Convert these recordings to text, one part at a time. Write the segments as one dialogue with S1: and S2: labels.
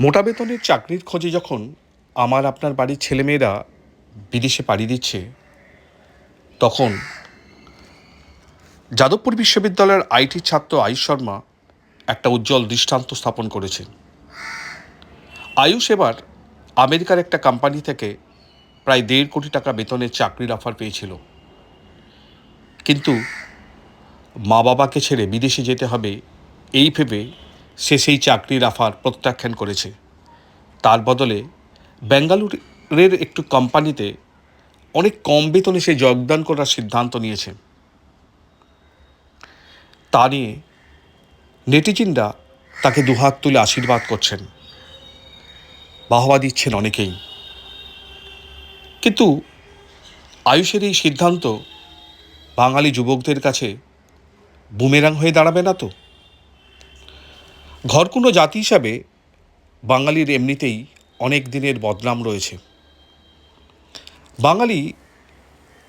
S1: মোটা বেতনের চাকরির খোঁজে যখন আমার আপনার বাড়ির ছেলেমেয়েরা বিদেশে পাড়ি দিচ্ছে, তখন যাদবপুর বিশ্ববিদ্যালয়ের আইটি ছাত্র আয়ুষ শর্মা একটা উজ্জ্বল দৃষ্টান্ত স্থাপন করেছেন। আয়ুষ এবার আমেরিকার একটা কোম্পানি থেকে প্রায় দেড় কোটি টাকা বেতনের চাকরির অফার পেয়েছিল। কিন্তু মা বাবাকে ছেড়ে বিদেশে যেতে হবে, এই ভেবে সে সেই চাকরির অফার প্রত্যাখ্যান করেছে। তার বদলে বেঙ্গালুরের একটু কোম্পানিতে অনেক কম বেতনে সে যোগদান করার সিদ্ধান্ত নিয়েছে। তা নিয়ে নেটিজিনরা তাকে দুহাত তুলে আশীর্বাদ করছেন। বাহবা দিচ্ছেন অনেকেই। কিন্তু আয়ুষের এই সিদ্ধান্ত বাঙালি যুবকদের কাছে বুমেরাং হয়ে দাঁড়াবে না তো? ঘরকুনো জাতি হিসাবে বাঙালির এমনিতেই অনেক দিনের বদনাম রয়েছে। বাঙালি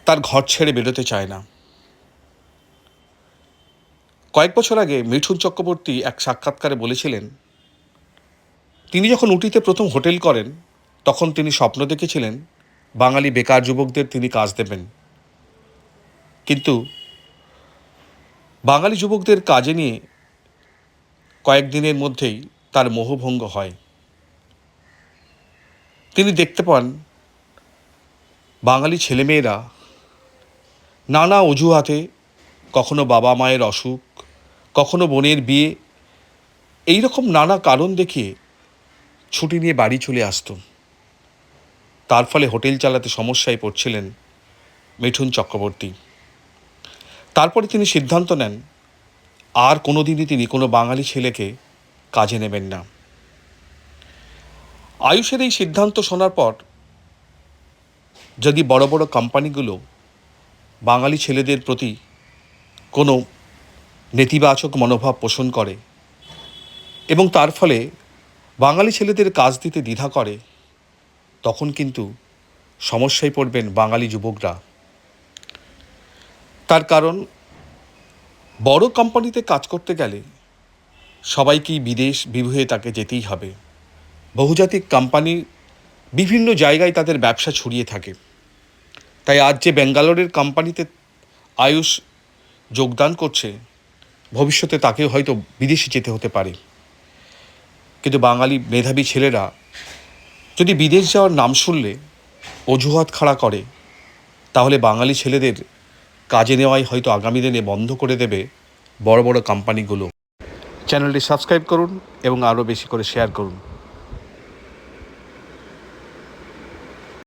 S1: তার ঘর ছেড়ে বেরোতে চায় না। কয়েক বছর আগে মিঠুন চক্রবর্তী এক সাক্ষাৎকারে বলেছিলেন, তিনি যখন উটিতে প্রথম হোটেল করেন, তখন তিনি স্বপ্ন দেখেছিলেন বাঙালি বেকার যুবকদের তিনি কাজ দেবেন। কিন্তু বাঙালি যুবকদের কাজে নিয়ে কয়েকদিনের মধ্যেই তার মোহভঙ্গ হয়। তিনি দেখতে পান বাঙালি ছেলেমেয়েরা নানা অজুহাতে কখনো বাবা মায়ের অসুখ, কখনো বোনের বিয়ে এই রকম নানা কারণ দেখিয়ে ছুটি নিয়ে বাড়ি চলে আসতো। তার ফলে হোটেল চালাতে সমস্যায় পড়ছিলেন মিঠুন চক্রবর্তী। তারপরে তিনি সিদ্ধান্ত নেন আর কোনো দিনই তিনি কোনো বাঙালি ছেলেকে কাজে নেবেন না। আয়ুষের এই সিদ্ধান্ত শোনার পর যদি বড় বড় কোম্পানিগুলো বাঙালি ছেলেদের প্রতি কোনো নেতিবাচক মনোভাব পোষণ করে এবং তার ফলে বাঙালি ছেলেদের কাজ দিতে দ্বিধা করে, তখন কিন্তু সমস্যায় পড়বেন বাঙালি যুবকরা। তার কারণ বড় কোম্পানিতে কাজ করতে গেলে সবাইকেই বিদেশ বিভুয়ে তাকে যেতেই হবে। বহুজাতিক কোম্পানি বিভিন্ন জায়গায় তাদের ব্যবসা ছড়িয়ে থাকে। তাই আজ যে ব্যাঙ্গালোরের কোম্পানিতে আয়ুষ যোগদান করছে, ভবিষ্যতে তাকেও হয়তো বিদেশে যেতে হতে পারে। কিন্তু বাঙালি মেধাবী ছেলেরা যদি বিদেশ যাওয়ার নাম শুনলে অজুহাত খাড়া করে, তাহলে বাঙালি ছেলেদের কাজে নেওয়াই হয়তো আগামী দিনে বন্ধ করে দেবে বড় বড় কোম্পানিগুলো চ্যানেলটি সাবস্ক্রাইব করুন এবং আরও বেশি করে শেয়ার করুন।